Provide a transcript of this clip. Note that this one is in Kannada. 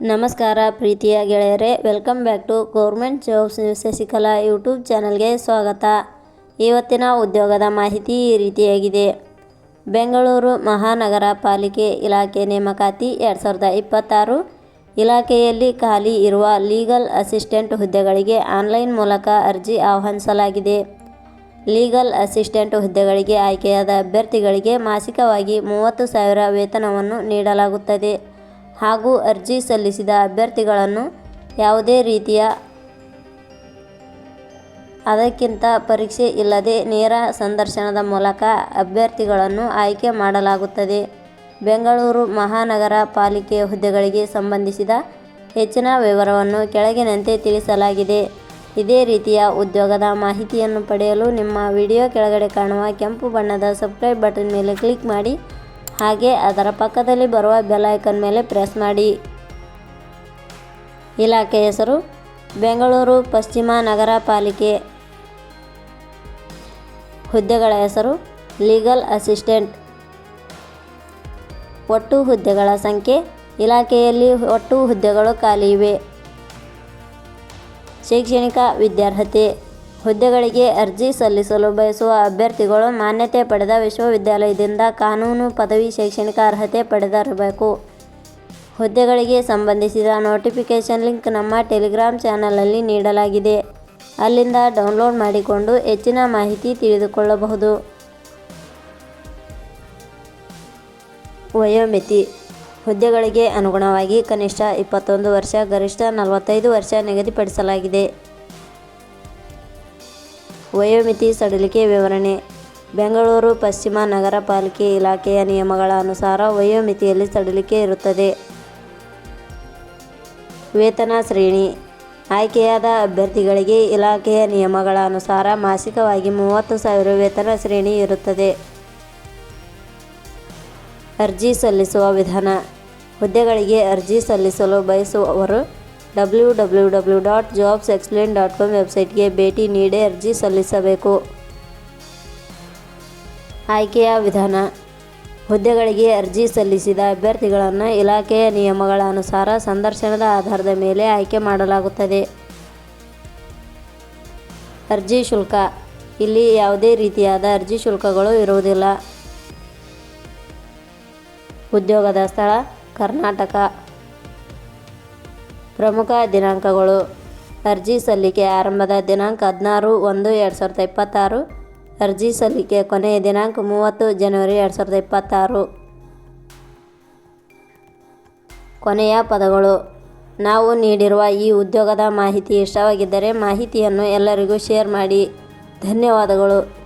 ನಮಸ್ಕಾರ ಪ್ರೀತಿಯ ಗೆಳೆಯರೆ welcome back to government jobs news Shashikala YouTube ಚಾನಲ್ಗೆ ಸ್ವಾಗತ. ಇವತ್ತಿನ ಉದ್ಯೋಗದ ಮಾಹಿತಿ ಈ ರೀತಿಯಾಗಿದೆ. ಬೆಂಗಳೂರು ಮಹಾನಗರ ಪಾಲಿಕೆ ಇಲಾಖೆ ನೇಮಕಾತಿ ಎರಡು ಸಾವಿರದ ಇಪ್ಪತ್ತಾರು ಇಲಾಖೆಯಲ್ಲಿ ಖಾಲಿ ಇರುವ ಲೀಗಲ್ ಅಸಿಸ್ಟೆಂಟ್ ಹುದ್ದೆಗಳಿಗೆ ಆನ್ಲೈನ್ ಮೂಲಕ ಅರ್ಜಿ ಆಹ್ವಾನಿಸಲಾಗಿದೆ. ಲೀಗಲ್ ಅಸಿಸ್ಟೆಂಟ್ ಹುದ್ದೆಗಳಿಗೆ ಆಯ್ಕೆಯಾದ ಅಭ್ಯರ್ಥಿಗಳಿಗೆ ಮಾಸಿಕವಾಗಿ ಮೂವತ್ತು ಸಾವಿರ ವೇತನವನ್ನು ನೀಡಲಾಗುತ್ತದೆ. ಹಾಗೂ ಅರ್ಜಿ ಸಲ್ಲಿಸಿದ ಅಭ್ಯರ್ಥಿಗಳನ್ನು ಯಾವುದೇ ರೀತಿಯ ಅದಕ್ಕಿಂತ ಪರೀಕ್ಷೆ ಇಲ್ಲದೆ ನೇರ ಸಂದರ್ಶನದ ಮೂಲಕ ಅಭ್ಯರ್ಥಿಗಳನ್ನು ಆಯ್ಕೆ ಮಾಡಲಾಗುತ್ತದೆ. ಬೆಂಗಳೂರು ಮಹಾನಗರ ಪಾಲಿಕೆ ಹುದ್ದೆಗಳಿಗೆ ಸಂಬಂಧಿಸಿದ ಹೆಚ್ಚಿನ ವಿವರವನ್ನು ಕೆಳಗಿನಂತೆ ತಿಳಿಸಲಾಗಿದೆ. ಇದೇ ರೀತಿಯ ಉದ್ಯೋಗದ ಮಾಹಿತಿಯನ್ನು ಪಡೆಯಲು ನಿಮ್ಮ ವಿಡಿಯೋ ಕೆಳಗಡೆ ಕಾಣುವ ಕೆಂಪು ಬಣ್ಣದ ಸಬ್ಸ್ಕ್ರೈಬ್ ಬಟನ್ ಮೇಲೆ ಕ್ಲಿಕ್ ಮಾಡಿ, ಹಾಗೆ ಅದರ ಪಕ್ಕದಲ್ಲಿ ಬರುವ ಬೆಲ್ ಐಕನ್ ಮೇಲೆ ಪ್ರೆಸ್ ಮಾಡಿ. ಇಲಾಖೆ ಹೆಸರು, ಬೆಂಗಳೂರು ಪಶ್ಚಿಮ ನಗರ ಪಾಲಿಕೆ. ಹುದ್ದೆಗಳ ಹೆಸರು, ಲೀಗಲ್ ಅಸಿಸ್ಟೆಂಟ್. ಒಟ್ಟು ಹುದ್ದೆಗಳ ಸಂಖ್ಯೆ, ಇಲಾಖೆಯಲ್ಲಿ ಒಟ್ಟು ಹುದ್ದೆಗಳು ಖಾಲಿ ಇವೆ. ಶೈಕ್ಷಣಿಕ ವಿದ್ಯಾರ್ಹತೆ ಹುದ್ದೆಗಳಿಗೆ ಅರ್ಜಿ ಸಲ್ಲಿಸಲು ಬಯಸುವ ಅಭ್ಯರ್ಥಿಗಳು ಮಾನ್ಯತೆ ಪಡೆದ ವಿಶ್ವವಿದ್ಯಾಲಯದಿಂದ ಕಾನೂನು ಪದವಿ ಶೈಕ್ಷಣಿಕ ಅರ್ಹತೆ ಪಡೆದಿರಬೇಕು. ಹುದ್ದೆಗಳಿಗೆ ಸಂಬಂಧಿಸಿದ ನೋಟಿಫಿಕೇಷನ್ ಲಿಂಕ್ ನಮ್ಮ ಟೆಲಿಗ್ರಾಮ್ ಚಾನಲಲ್ಲಿ ನೀಡಲಾಗಿದೆ. ಅಲ್ಲಿಂದ ಡೌನ್ಲೋಡ್ ಮಾಡಿಕೊಂಡು ಹೆಚ್ಚಿನ ಮಾಹಿತಿ ತಿಳಿದುಕೊಳ್ಳಬಹುದು. ವಯೋಮಿತಿ ಹುದ್ದೆಗಳಿಗೆ ಅನುಗುಣವಾಗಿ ಕನಿಷ್ಠ ಇಪ್ಪತ್ತೊಂದು ವರ್ಷ, ಗರಿಷ್ಠ ನಲವತ್ತೈದು ವರ್ಷ ನಿಗದಿಪಡಿಸಲಾಗಿದೆ. ವಯೋಮಿತಿ ಸಡಿಲಿಕೆ ವಿವರಣೆ. ಬೆಂಗಳೂರು ಪಶ್ಚಿಮ ನಗರ ಪಾಲಿಕೆ ಇಲಾಖೆಯ ನಿಯಮಗಳ ಅನುಸಾರ ವಯೋಮಿತಿಯಲ್ಲಿ ಸಡಿಲಿಕೆ ಇರುತ್ತದೆ. ವೇತನ ಶ್ರೇಣಿ. ಆಯ್ಕೆಯಾದ ಅಭ್ಯರ್ಥಿಗಳಿಗೆ ಇಲಾಖೆಯ ನಿಯಮಗಳ ಅನುಸಾರ ಮಾಸಿಕವಾಗಿ ಮೂವತ್ತು ಸಾವಿರ ವೇತನ ಶ್ರೇಣಿ ಇರುತ್ತದೆ. ಅರ್ಜಿ ಸಲ್ಲಿಸುವ ವಿಧಾನ. ಹುದ್ದೆಗಳಿಗೆ ಅರ್ಜಿ ಸಲ್ಲಿಸಲು ಬಯಸುವವರು W W W dot jobs explain dot com ವೆಬ್ಸೈಟ್ಗೆ ಭೇಟಿ ನೀಡಿ ಅರ್ಜಿ ಸಲ್ಲಿಸಬೇಕು. ಆಯ್ಕೆಯ ವಿಧಾನ. ಹುದ್ದೆಗಳಿಗೆ ಅರ್ಜಿ ಸಲ್ಲಿಸಿದ ಅಭ್ಯರ್ಥಿಗಳನ್ನು ಇಲಾಖೆಯ ನಿಯಮಗಳ ಅನುಸಾರ ಸಂದರ್ಶನದ ಆಧಾರದ ಮೇಲೆ ಆಯ್ಕೆ ಮಾಡಲಾಗುತ್ತದೆ. ಅರ್ಜಿ ಶುಲ್ಕ. ಇಲ್ಲಿ ಯಾವುದೇ ರೀತಿಯಾದ ಅರ್ಜಿ ಶುಲ್ಕಗಳು ಇರುವುದಿಲ್ಲ. ಉದ್ಯೋಗದ ಸ್ಥಳ. ಕರ್ನಾಟಕ. ಪ್ರಮುಖ ದಿನಾಂಕಗಳು. ಅರ್ಜಿ ಸಲ್ಲಿಕೆ ಆರಂಭದ ದಿನಾಂಕ ಹದಿನಾರು ಒಂದು ಎರಡು ಸಾವಿರದ ಇಪ್ಪತ್ತಾರು. ಅರ್ಜಿ ಸಲ್ಲಿಕೆ ಕೊನೆಯ ದಿನಾಂಕ ಮೂವತ್ತು ಜನವರಿ ಎರಡು ಸಾವಿರದ ಇಪ್ಪತ್ತಾರು. ಕೊನೆಯ ಪದಗಳು. ನಾವು ನೀಡಿರುವ ಈ ಉದ್ಯೋಗದ ಮಾಹಿತಿ ಇಷ್ಟವಾಗಿದ್ದರೆ ಮಾಹಿತಿಯನ್ನು ಎಲ್ಲರಿಗೂ ಶೇರ್ ಮಾಡಿ. ಧನ್ಯವಾದಗಳು.